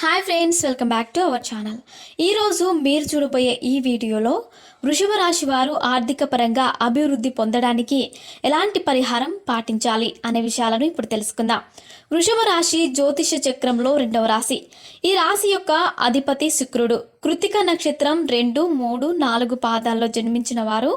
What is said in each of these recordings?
Hi friends welcome back to our channel ఈరోజు మీరు చూడబోయే ఈ వీడియోలో వృషభ రాశి వారు ఆర్థిక పరంగా అభివృద్ధి పొందడానికి ఎలాంటి పరిహారం పాటించాలి అనే విషయాలను ఇప్పుడు తెలుసుకుందాం. వృషభ రాశి జ్యోతిష చక్రంలో రెండవ రాశి. ఈ రాశి యొక్క అధిపతి శుక్రుడు. కృతిక నక్షత్రం రెండు మూడు నాలుగు పాదాల్లో జన్మించిన వారు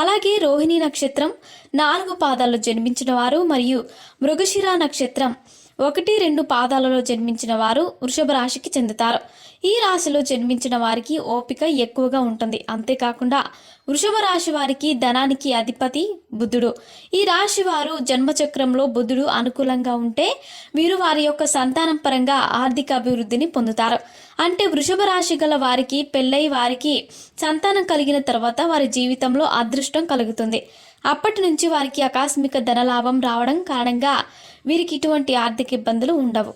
అలాగే రోహిణి నక్షత్రం నాలుగు పాదాల్లో జన్మించిన వారు మరియు మృగశిర నక్షత్రం ఒకటి రెండు పాదాలలో జన్మించిన వారు వృషభ రాశికి చెందుతారు. ఈ రాశిలో జన్మించిన వారికి ఓపిక ఎక్కువగా ఉంటుంది. అంతేకాకుండా వృషభ రాశి వారికి ధనానికి అధిపతి బుద్ధుడు ఈ రాశి వారు జన్మచక్రంలో బుద్ధుడు అనుకూలంగా ఉంటే వీరు వారి యొక్క సంతానం పరంగా ఆర్థిక అభివృద్ధిని పొందుతారు. అంటే వృషభ రాశి గల వారికి పెళ్ళై వారికి సంతానం కలిగిన తర్వాత వారి జీవితంలో అదృష్టం కలుగుతుంది. అప్పటి నుంచి వారికి ఆకస్మిక ధనలాభం రావడం కారణంగా వీరికి ఇటువంటి ఆర్థిక ఇబ్బందులు ఉండవు.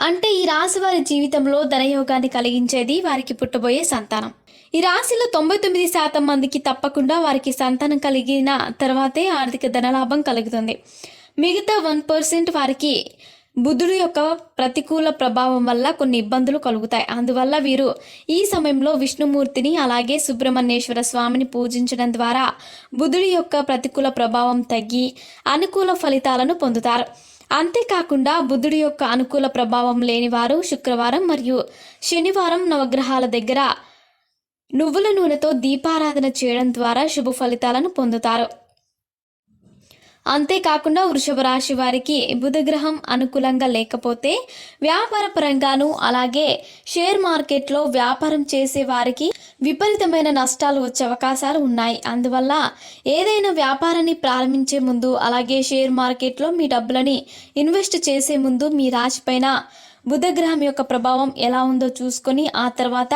అంటే ఈ రాశి వారి జీవితంలో ధనయోగాన్ని కలిగించేది వారికి పుట్టబోయే సంతానం. ఈ రాశిలో తొంభై తొమ్మిది శాతం మందికి తప్పకుండా వారికి సంతానం కలిగిన తర్వాతే ఆర్థిక ధనలాభం కలుగుతుంది. మిగతా వన్ పర్సెంట్ వారికి బుద్ధుడు యొక్క ప్రతికూల ప్రభావం వల్ల కొన్ని ఇబ్బందులు కలుగుతాయి. అందువల్ల వీరు ఈ సమయంలో విష్ణుమూర్తిని అలాగే సుబ్రహ్మణ్యేశ్వర స్వామిని పూజించడం ద్వారా బుద్ధుడి యొక్క ప్రతికూల ప్రభావం తగ్గి అనుకూల ఫలితాలను పొందుతారు. అంతేకాకుండా బుద్ధుడి యొక్క అనుకూల ప్రభావం లేని వారు శుక్రవారం మరియు శనివారం నవగ్రహాల దగ్గర నువ్వుల నూనెతో దీపారాధన చేయడం ద్వారా శుభ ఫలితాలను పొందుతారు. అంతేకాకుండా వృషభ రాశి వారికి బుధగ్రహం అనుకూలంగా లేకపోతే వ్యాపార పరంగాను అలాగే షేర్ మార్కెట్లో వ్యాపారం చేసే వారికి విపరీతమైన నష్టాలు వచ్చే అవకాశాలు ఉన్నాయి. అందువల్ల ఏదైనా వ్యాపారాన్ని ప్రారంభించే ముందు అలాగే షేర్ మార్కెట్లో మీ డబ్బులని ఇన్వెస్ట్ చేసే ముందు మీ రాశిపైన బుధగ్రహం యొక్క ప్రభావం ఎలా ఉందో చూసుకొని ఆ తర్వాత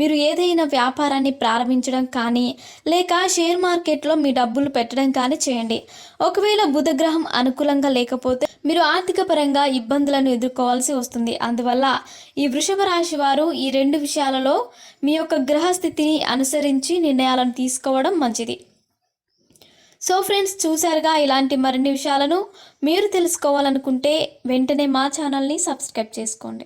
మీరు ఏదైనా వ్యాపారాన్ని ప్రారంభించడం కానీ లేక షేర్ మార్కెట్లో మీ డబ్బులు పెట్టడం కానీ చేయండి. ఒకవేళ బుధగ్రహం అనుకూలంగా లేకపోతే మీరు ఆర్థిక పరంగా ఇబ్బందులను ఎదుర్కోవాల్సి వస్తుంది. అందువల్ల ఈ వృషభ రాశి వారు ఈ రెండు విషయాలలో మీ యొక్క గ్రహస్థితిని అనుసరించి నిర్ణయాలను తీసుకోవడం మంచిది. సో ఫ్రెండ్స్ చూశారుగా ఇలాంటి మరిన్ని విషయాలను. మీరు తెలుసుకోవాలనుకుంటే వెంటనే మా ఛానల్ని సబ్స్క్రైబ్ చేసుకోండి.